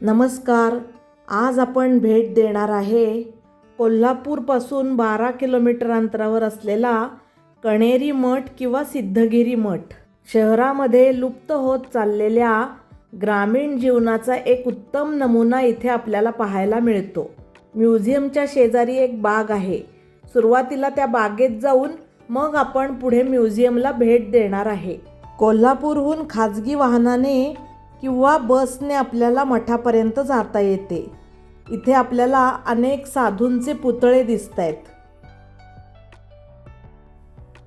नमस्कार आज आपण भेट देणार आहे कोल्हापूरपासून बारा किलोमीटर अंतरावर असलेला कणेरी मठ किंवा सिद्धगिरी मठ. शहरामध्ये लुप्त होत चाललेल्या ग्रामीण जीवनाचा एक उत्तम नमुना इथे आपल्याला पाहायला मिळतो. म्युझियमच्या शेजारी एक बाग आहे. सुरुवातीला त्या बागेत जाऊन मग आपण पुढे म्युझियमला भेट देणार आहे. कोल्हापूरहून खाजगी वाहनाने किंवा बसने आपल्याला मठापर्यंत जाता येते. इथे आपल्याला अनेक साधूंचे पुतळे दिसत आहेत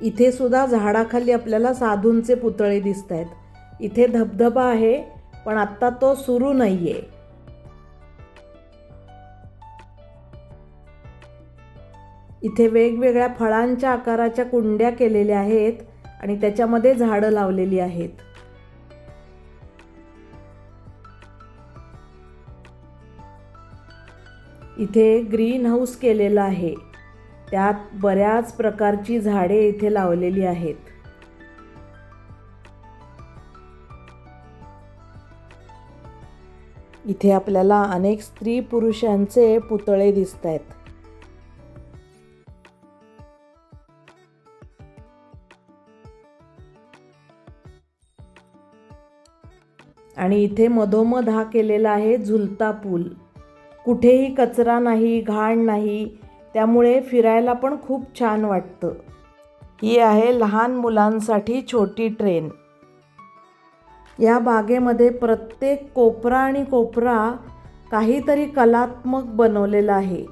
इथे सुद्धा झाडाखाली आपल्याला साधूंचे पुतळे दिसत आहेत इथे धबधबा आहे पण आत्ता तो सुरू नाहीये. इथे वेगवेगळ्या फळांच्या आकाराच्या कुंड्या केलेल्या आहेत आणि त्याच्यामध्ये झाडं लावलेली आहेत. इथे ग्रीन हाऊस केलेलं आहे. त्यात बऱ्याच प्रकारची झाडे इथे लावलेली आहेत. इथे आपल्याला अनेक स्त्री पुरुषांचे पुतळे दिसत आहेत. आणि इथे मधोमध हा केलेला आहे झुलता पूल. कुठेही कचरा नाही घाण नाही. त्यामुळे फिरायला पण खूप छान वाटतं. ही आहे लहान मुलांसाठी छोटी ट्रेन. या बागेमध्ये प्रत्येक कोपरा आणि कोपरा काहीतरी कलात्मक बनवलेला आहे.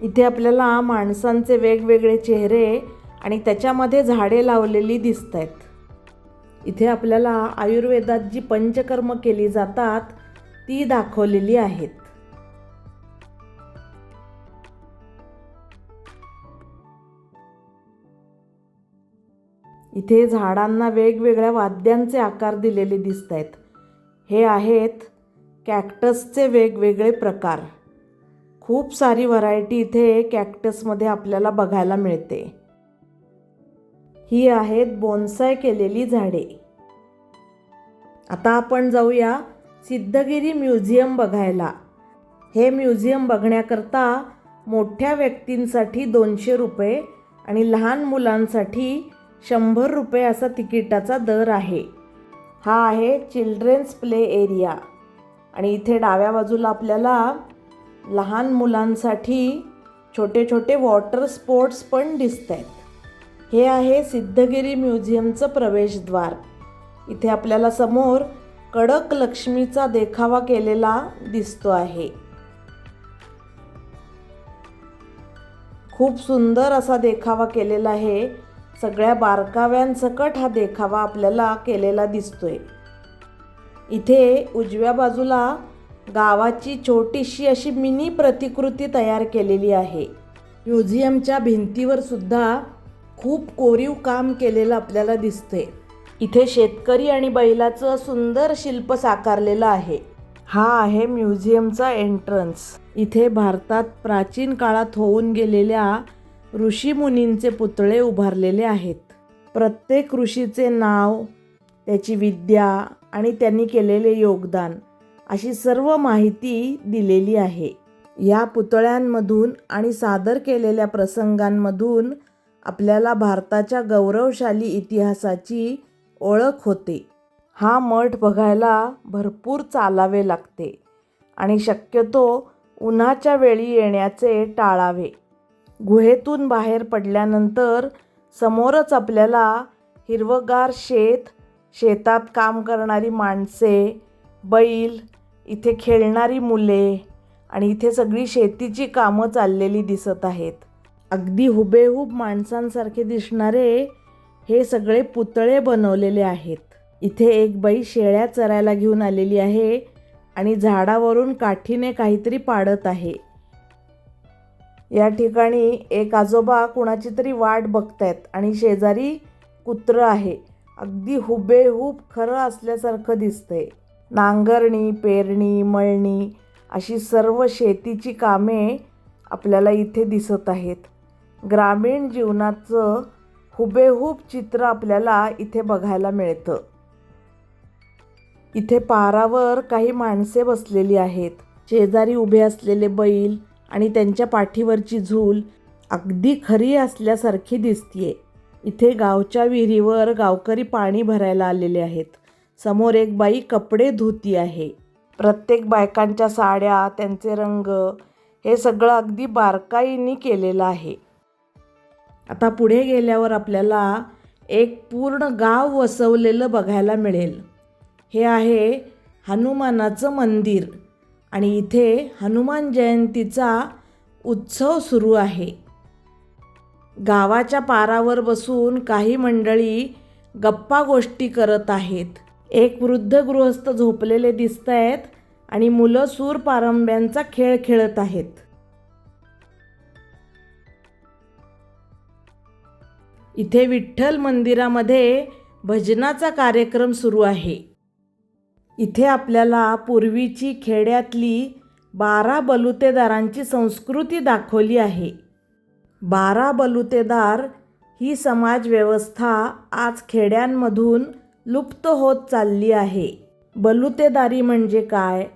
इथे आपल्याला माणसांचे वेगवेगळे चेहरे आणि त्याच्यामध्ये झाडे लावलेली दिसत आहेत इथे आपल्याला आयुर्वेदात जी पंचकर्म केली जातात ती दाखवलेली आहेत. इथे झाडांना वेगवेगळ्या वाद्यांचे आकार दिलेले दिसत आहेत हे आहेत कॅक्टसचे वेगवेगळे प्रकार. खूप सारी व्हरायटी इथे कॅक्टसमध्ये आपल्याला बघायला मिळते. ही आहेत बोन्साय केलेली झाडे. आता आपण जाऊया सिद्धगिरी म्युझियम बघायला. हे म्युझियम बघण्याकरता मोठ्या व्यक्तींसाठी दोनशे रुपये आणि लहान मुलांसाठी शंभर रुपये असा तिकिटाचा दर आहे. हा आहे चिल्ड्रन्स प्ले एरिया. आणि इथे डाव्या बाजूला आपल्याला लहान मुलांसाठी छोटे छोटे वॉटर स्पोर्ट्स पण दिसत आहेत हे आहे सिद्धगिरी म्युझियमचं प्रवेशद्वार. इथे आपल्याला समोर कडक लक्ष्मीचा देखावा केलेला दिसतो आहे. खूप सुंदर असा देखावा केलेला आहे. सगळ्या बारकाव्यांसकट हा देखावा आपल्याला केलेला दिसतोय. इथे उजव्या बाजूला गावाची छोटीशी अशी मिनी प्रतिकृती तयार केलेली आहे. म्युझियमच्या भिंतीवर सुद्धा खूप कोरीव काम केलेलं आपल्याला दिसते इथे शेतकरी आणि बैलाचं सुंदर शिल्प साकारलेलं आहे. हा आहे म्युझियमचा एंट्रन्स. इथे भारतात प्राचीन काळात होऊन गेलेल्या ऋषीमुनींचे पुतळे उभारलेले आहेत. प्रत्येक ऋषीचे नाव त्याची विद्या आणि त्यांनी केलेले योगदान अशी सर्व माहिती दिलेली आहे. या पुतळ्यांमधून आणि सादर केलेल्या प्रसंगांमधून आपल्याला भारताच्या गौरवशाली इतिहासाची ओळख होते. हा मठ बघायला भरपूर चालावे लागते आणि शक्यतो उन्हाच्या वेळी येण्याचे टाळावे. गुहेतून बाहेर पडल्यानंतर समोरच आपल्याला हिरवगार शेत शेतात काम करणारी माणसे बैल इथे खेळणारी मुले आणि इथे सगळी शेतीची कामं चाललेली दिसत आहेत. अगदी हुबेहूब माणसांसारखे दिसणारे हे सगळे पुतळे बनवलेले आहेत. इथे एक बाई शेळ्या चरायला घेऊन आलेली आहे आणि झाडावरून काठीने काहीतरी पाडत आहे. या ठिकाणी एक आजोबा कुणाची तरी वाट बघतायत आणि शेजारी कुत्रं आहे. अगदी हुबेहूब खरं असल्यासारखं दिसतंय. नांगरणी पेरणी मळणी अशी सर्व शेतीची कामे आपल्याला इथे दिसत आहेत. ग्रामीण जीवनाचं हुबेहूब चित्र आपल्याला इथे बघायला मिळतं. इथे पारावर काही माणसे बसलेली आहेत. शेजारी उभे असलेले बैल आणि त्यांच्या पाठीवरची झूल अगदी खरी असल्यासारखी दिसतीये. इथे गावच्या विहिरीवर गावकरी पाणी भरायला आलेले आहेत. समोर एक बाई कपडे धुती आहे. प्रत्येक बायकांच्या साड्या त्यांचे रंग हे सगळं अगदी बारकाईने केलेलं आहे. आता पुढे गेल्यावर आपल्याला एक पूर्ण गाव वसवलेलं बघायला मिळेल. हे आहे हनुमानाचं मंदिर. आणि इथे हनुमान जयंतीचा उत्सव सुरू आहे. गावाच्या पारावर बसून काही मंडळी गप्पा गोष्टी करत आहेत. एक वृद्ध गृहस्थ झोपलेले दिसत आहेत आणि मुलं सूर पारंब्यांचा खेळ खेळत आहेत. इथे विठ्ठल मंदिरामध्ये भजनाचा कार्यक्रम सुरू आहे. इथे आपल्याला पूर्वीची खेड्यातली बारा बलुतेदारांची संस्कृती दाखवली आहे. बारा बलुतेदार ही समाजव्यवस्था आज खेड्यांमधून लुप्त होत चालली आहे. बलुतेदारी म्हणजे काय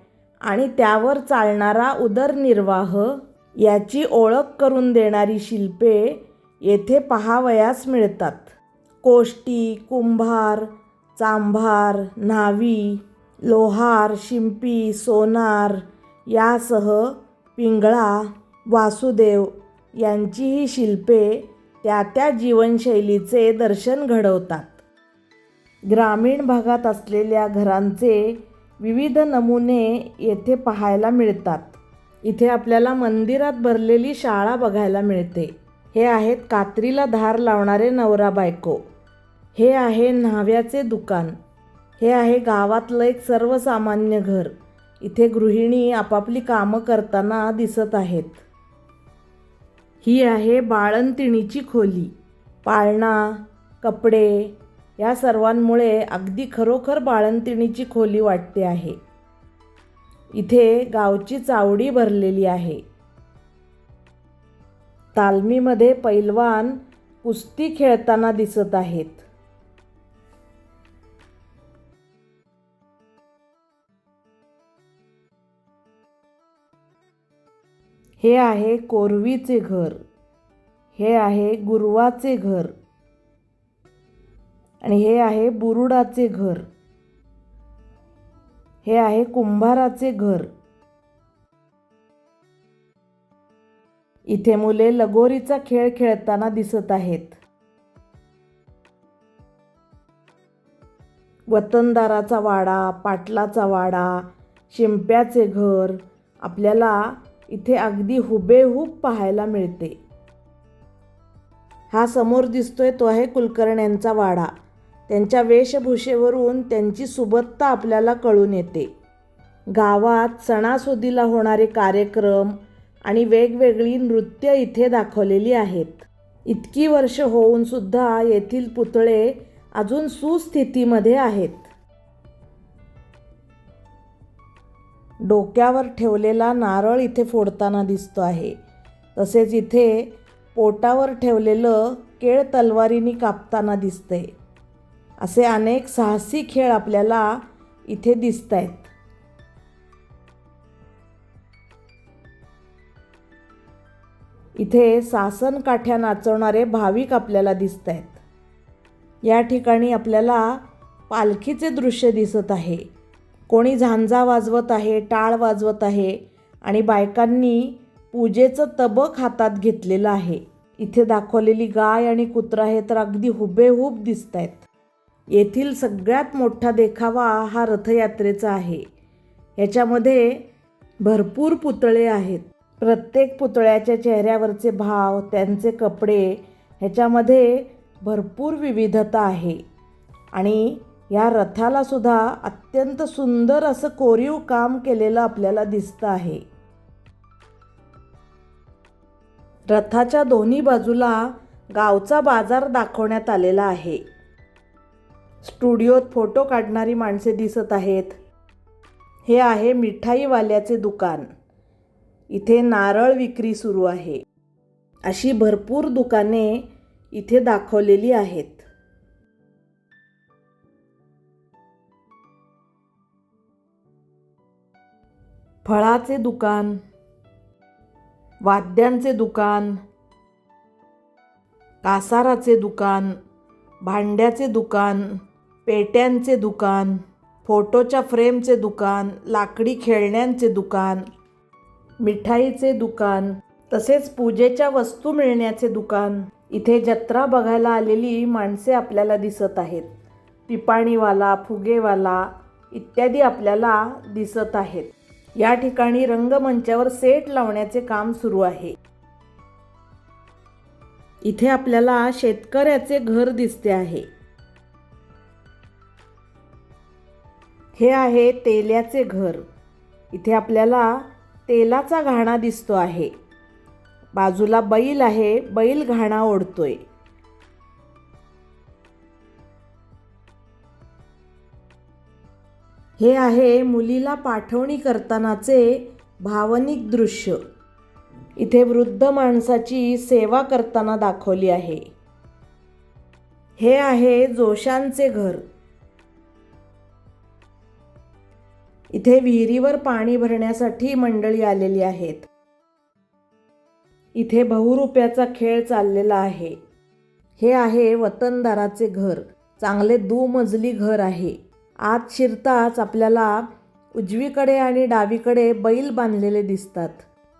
आणि त्यावर चालणारा उदरनिर्वाह याची ओळख करून देणारी शिल्पे येथे पहावयास मिळतात. कोष्टी कुंभार चांभार न्हावी लोहार शिंपी सोनार यासह पिंगळा वासुदेव यांची ही शिल्पे त्या त्या जीवनशैलीचे दर्शन घडवतात. ग्रामीण भागात असलेल्या घरांचे विविध नमुने येथे पाहायला मिळतात. इथे आपल्याला मंदिरात भरलेली शाळा बघायला मिळते. हे आहेत कात्रीला धार लावणारे नवरा बायको. हे आहे न्हाव्याचे दुकान. हे आहे गावातलं एक सर्वसामान्य घर. इथे गृहिणी आपापली कामं करताना दिसत आहेत. ही आहे बाळंतिणीची खोली. पाळणा कपडे या सर्वांमुळे अगदी खरोखर बाळंतिणीची खोली वाटते आहे. इथे गावची चावडी भरलेली आहे. तालमीमध्ये पैलवान कुस्ती खेळताना दिसत आहेत. हे आहे कोरवीचे घर. हे आहे गुरवाचे घर. आणि हे आहे बुरुडाचे घर. हे आहे कुंभाराचे घर. इथे मुले लगोरीचा खेळ खेळताना दिसत आहेत. वतनदाराचा वाडा पाटलाचा वाडा शिंप्याचे घर आपल्याला इथे अगदी हुबेहूब पाहायला मिळते. हा समोर दिसतोय तो आहे कुलकर्ण्यांचा वाडा. त्यांच्या वेशभूषेवरून त्यांची सुबत्ता आपल्याला कळून येते. गावात सणासुदीला होणारे कार्यक्रम आणि वेगवेगळी नृत्य इथे दाखवलेली आहेत. इतकी वर्ष होऊन सुद्धा येथील पुतळे अजून सुस्थितीमध्ये आहेत. डोक्यावर ठेवलेला नारळ इथे फोडताना दिसतो आहे. तसेच इथे पोटावर ठेवलेलं केळ तलवारीने कापताना दिसतंय असे अनेक साहसी खेळ आपल्याला इथे दिसत आहेत इथे सासन काठ्या नाचवणारे भाविक आपल्याला दिसत आहेत या ठिकाणी आपल्याला पालखीचे दृश्य दिसत आहे. कोणी झांजा वाजवत आहे टाळ वाजवत आहे आणि बायकांनी पूजेचं तबक हातात घेतलेलं आहे. इथे दाखवलेली गाय आणि कुत्रा हे तर अगदी हुबेहूब दिसत आहेत येथील सगळ्यात मोठा देखावा हा रथयात्रेचा आहे. याच्यामध्ये भरपूर पुतळे आहेत. प्रत्येक पुतळ्याच्या चेहऱ्यावरचे भाव त्यांचे कपडे ह्याच्यामध्ये भरपूर विविधता आहे. आणि या रथाला सुद्धा अत्यंत सुंदर असं कोरीव काम केलेलं आपल्याला दिसतं आहे. रथाच्या दोन्ही बाजूला गावचा बाजार दाखवण्यात आलेला आहे. स्टुडिओत फोटो काढणारी माणसे दिसत आहेत. हे आहे मिठाईवाल्याचे दुकान. इथे नारळ विक्री सुरू आहे. अशी भरपूर दुकाने इथे दाखवलेली आहेत. फळाचे दुकान वाद्यांचे दुकान कासाराचे दुकान भांड्याचे दुकान पेट्यांचे दुकान फोटोच्या फ्रेमचे दुकान लाकडी खेळण्यांचे दुकान मिठाईचे दुकान तसेच पूजेच्या वस्तू मिळण्याचे दुकान. इथे जत्रा बघायला आलेली माणसे आपल्याला दिसत आहेत. पिपाणीवाला फुगेवाला इत्यादी आपल्याला दिसत आहेत. या ठिकाणी रंगमंचावर सेट लावण्याचे काम सुरू आहे. इथे आपल्याला शेतकऱ्याचे घर दिसते आहे. हे आहे तेल्याचे घर. इथे आपल्याला तेलाचा घाणा दिसतो आहे. बाजूला बैल आहे बैल घाणा ओढतोय. हे आहे मुलीला पाठवणी करतानाचे भावनिक दृश्य. इथे वृद्ध माणसाची सेवा करताना दाखवली आहे. हे आहे जोशांचे घर. इथे विहिरीवर पाणी भरण्यासाठी मंडळी आलेली आहेत. इथे बहुरुप्याचा खेळ चाललेला आहे. हे आहे वतनदाराचे घर. चांगले दुमजली घर आहे. आत शिरताच आपल्याला उजवीकडे आणि डावीकडे बैल बांधलेले दिसतात.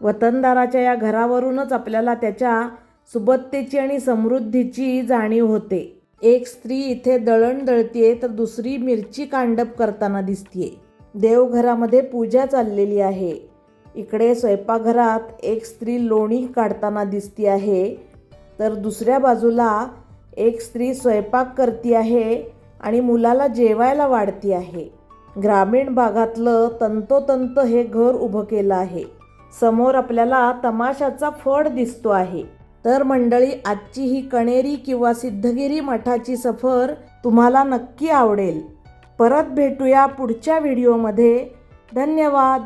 वतनदाराच्या या घरावरूनच आपल्याला त्याच्या सुबत्तेची आणि समृद्धीची जाणीव होते. एक स्त्री इथे दळण दळतीये तर दुसरी मिरची कांडप करताना दिसतीये. देवघरामध्ये पूजा चाललेली आहे. इकडे स्वयंपाकघरात एक स्त्री लोणी काढताना दिसती आहे. तर दुसऱ्या बाजूला एक स्त्री स्वयंपाक करती आहे. आणि मुलाला जेवायला वाढती आहे. ग्रामीण भागातलं तंतोतंत हे घर उभं केलं आहे. समोर आपल्याला तमाशाचा फड दिसतो आहे. तर मंडळी आजची ही कणेरी किंवा सिद्धगिरी मठाची सफर तुम्हाला नक्की आवडेल. परत भेटूया पुढच्या व्हिडिओमध्ये. धन्यवाद.